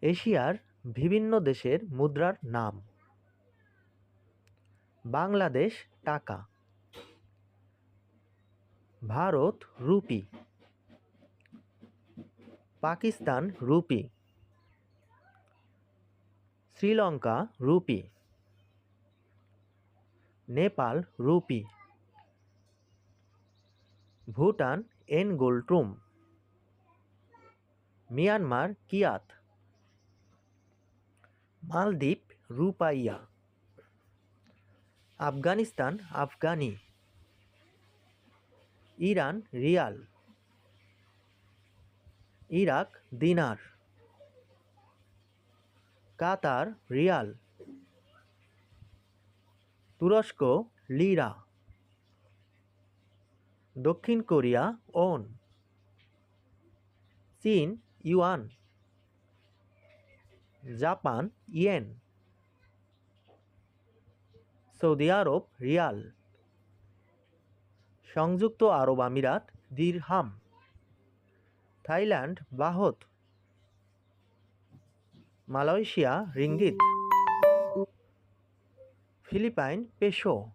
এশিয়ার বিভিন্ন দেশের মুদ্রার নাম। বাংলাদেশ টাকা। Bharat rupee. Pakistan rupee. Sri Lanka rupee. Nepal rupee. Bhutan ngultrum. Myanmar kyat. মালদ্বীপ, rufiyaa. Afghanistan, afghani. Iran, rial. Iraq, dinar. Qatar, riyal. তুরস্ক, লিরা। দক্ষিণ কোরিয়া, ওন। চীন, ইউয়ান। Japan, yen. সৌদি আরব, রিয়াল। সংযুক্ত আরব আমিরাত, dirham. Thailand, baht. Malaysia, ringgit. Philippine peso